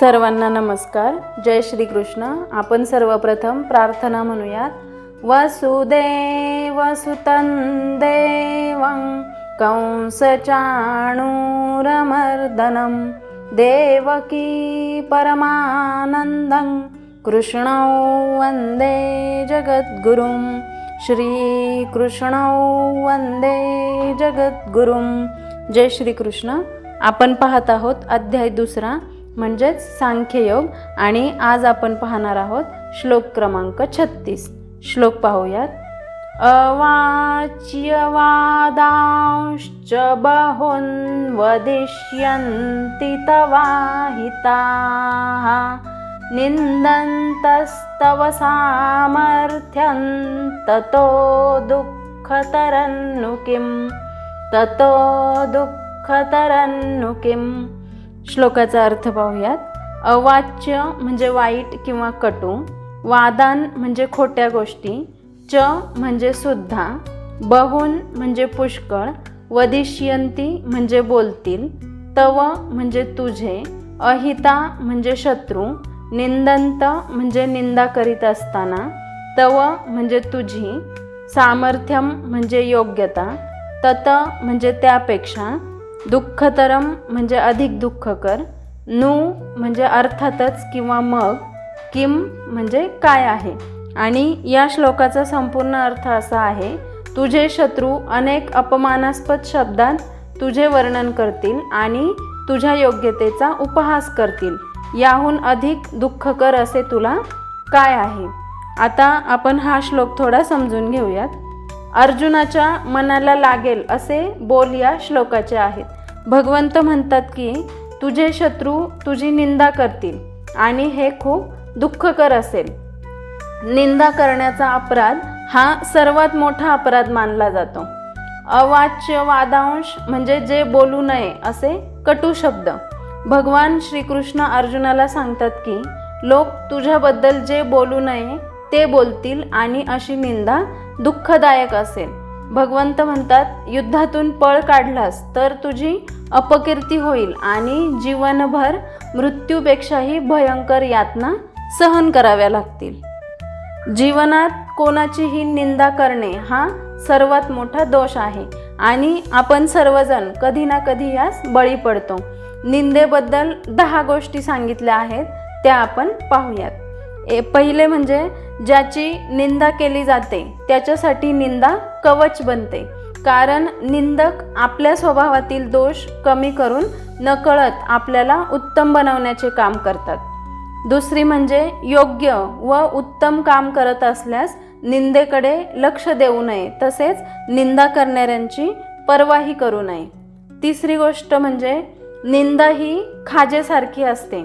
सर्वांना नमस्कार. जय श्री कृष्ण आपण सर्वप्रथम प्रार्थना म्हणूयात. वसुदेव सुतं देवं कंसचाणूरमर्दनं. देवकी परमानन्दं कृष्णौ वन्दे जगद्गुरुं. श्रीकृष्णौ वन्दे जगद्गुरुं. जय श्रीकृष्ण. आपण पाहत आहोत अध्याय दुसरा. म्हणजेच सांख्ययोग. आणि आज आपण पाहणार आहोत श्लोक क्रमांक छत्तीस. श्लोक पाहूयात. अवाच्यवादांश्च बहून्वदिष्यन्ति तवाहिताः। निन्दन्तस्तव सामर्थ्यं ततो दुःखतरन्नु किं ततो दुःखतरन्नु किम्? श्लोकाचा अर्थ पाहूयात. अवाच्य म्हणजे वाईट किंवा कटू वादान म्हणजे खोट्या गोष्टी च म्हणजे सुद्धा बहुन म्हणजे पुष्कळ वदिष्यंती म्हणजे बोलतील तव म्हणजे तुझे अहिता म्हणजे शत्रू निंदंत म्हणजे निंदा करीत असताना तव म्हणजे तुझी सामर्थ्यम म्हणजे योग्यता तत म्हणजे त्यापेक्षा दुःखतरम म्हणजे अधिक दुःखकर नु म्हणजे अर्थातच किंवा मग किम म्हणजे काय आहे? आणि या श्लोकाचा संपूर्ण अर्थ असा आहे तुझे शत्रू अनेक अपमानास्पद शब्दात तुझे वर्णन करतील आणि तुझ्या योग्यतेचा उपहास करतील. याहून अधिक दुःखकर असे तुला काय आहे? आता आपण हा श्लोक थोडा समजून घेऊयात. अर्जुनाच्या मनाला लागेल असे बोल या श्लोकाचे आहेत. भगवंत म्हणतात की तुझे शत्रू तुझी निंदा करतील आणि हे खूप दुःखकर असेल. निंदा करण्याचा अपराध हा सर्वात मोठा अपराध मानला जातो. अवाच्य वादांश म्हणजे जे बोलू नये असे कटू शब्द. भगवान श्रीकृष्ण अर्जुनाला सांगतात की लोक तुझ्याबद्दल जे बोलू नये ते बोलतील आणि अशी निंदा दुःखदायक असेल. भगवंत म्हणतात युद्धातून पळ काढलास तर तुझी अपकीर्ती होईल आणि जीवनभर मृत्यूपेक्षाही भयंकर यातना सहन कराव्या लागतील. जीवनात कोणाचीही निंदा करणे हा सर्वात मोठा दोष आहे आणि आपण सर्वजण कधी ना कधी यास बळी पडतो. निंदेबद्दल दहा गोष्टी सांगितल्या आहेत त्या आपण पाहूयात. ए पहिले म्हणजे ज्याची निंदा केली जाते त्याच्यासाठी निंदा कवच बनते. कारण निंदक आपल्या स्वभावातील दोष कमी करून नकळत आपल्याला उत्तम बनवण्याचे काम करतात. दुसरी म्हणजे योग्य व उत्तम काम करत असल्यास निंदेकडे लक्ष देऊ नये तसेच निंदा करणाऱ्यांची पर्वाही करू नये. तिसरी गोष्ट म्हणजे निंदा ही खाजेसारखी असते.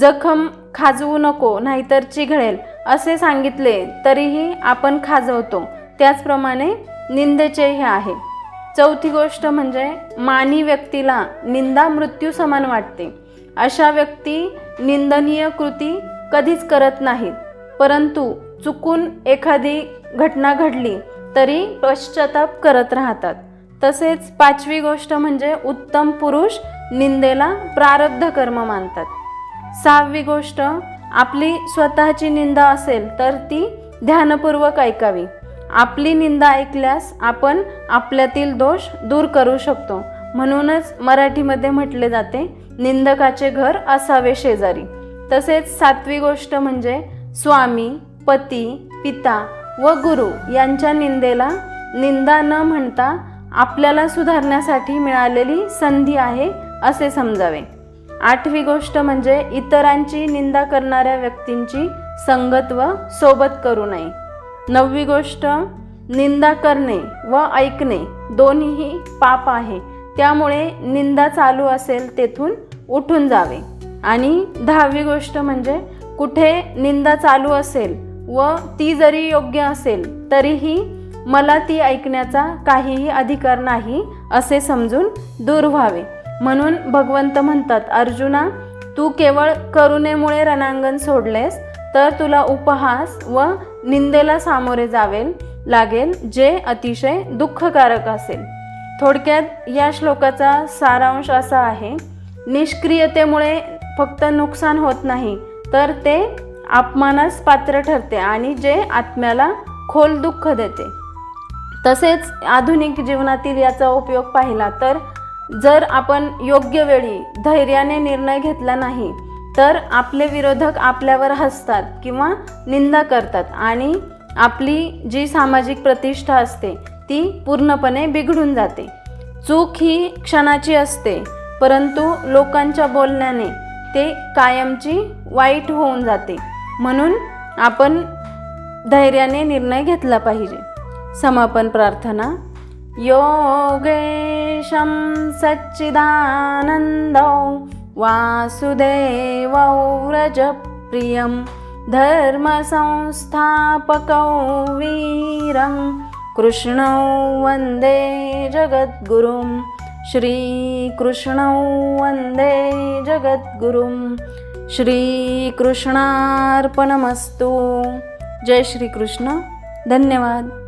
जखम खाजवू नको नाहीतर चिघळेल असे सांगितले तरीही आपण खाजवतो. त्याचप्रमाणे निंदेचेही आहे. चौथी गोष्ट म्हणजे मानी व्यक्तीला निंदा मृत्यू समान वाटते. अशा व्यक्ती निंदनीय कृती कधीच करत नाहीत. परंतु चुकून एखादी घटना घडली तरी पश्चाताप करत राहतात. तसेच पाचवी गोष्ट म्हणजे उत्तम पुरुष निंदेला प्रारब्ध कर्म मानतात. सहावी गोष्ट आपली स्वतःची निंदा असेल तर ती ध्यानपूर्वक ऐकावी. आपली निंदा ऐकल्यास आपण आपल्यातील दोष दूर करू शकतो. म्हणूनच मराठीमध्ये म्हटले जाते निंदकाचे घर असावे शेजारी. तसेच सातवी गोष्ट म्हणजे स्वामी पती पिता व गुरु यांच्या निंदेला निंदा न म्हणता आपल्याला सुधारण्यासाठी मिळालेली संधी आहे असे समजावे. आठवी गोष्ट म्हणजे इतरांची निंदा करणाऱ्या व्यक्तींची संगत व सोबत करू नये. नववी गोष्ट निंदा करणे व ऐकणे दोन्हीही पाप आहे. त्यामुळे निंदा चालू असेल तेथून उठून जावे. आणि दहावी गोष्ट म्हणजे कुठे निंदा चालू असेल व ती जरी योग्य असेल तरीही मला ती ऐकण्याचा काहीही अधिकार नाही असे समजून दूर व्हावे. म्हणून भगवंत म्हणतात अर्जुना तू केवळ करुणेमुळे रणांगण सोडलेस तर तुला उपहास व निंदेला सामोरे जावे लागेल जे अतिशय दुःखकारक असेल. थोडक्यात या श्लोकाचा सारांश असा आहे निष्क्रियतेमुळे फक्त नुकसान होत नाही तर ते अपमानास पात्र ठरते आणि जे आत्म्याला खोल दुःख देते. तसेच आधुनिक जीवनातील याचा उपयोग पाहिला तर जर आपण योग्य वेळी धैर्याने निर्णय घेतला नाही तर आपले विरोधक आपल्यावर हसतात किंवा निंदा करतात आणि आपली जी सामाजिक प्रतिष्ठा असते ती पूर्णपणे बिघडून जाते. चूक ही क्षणाची असते परंतु लोकांच्या बोलण्याने ते कायमची वाईट होऊन जाते. म्हणून आपण धैर्याने निर्णय घेतला पाहिजे. समापन प्रार्थना. योगेशं सच्चिदानन्दौ वासुदेवौ व्रजप्रियं धर्मसंस्थापकौ वीरं कृष्णौ वन्दे जगद्गुरुं श्रीकृष्णौ वन्दे जगद्गुरुं श्रीकृष्णार्पणमस्तु। जय श्रीकृष्ण धन्यवाद।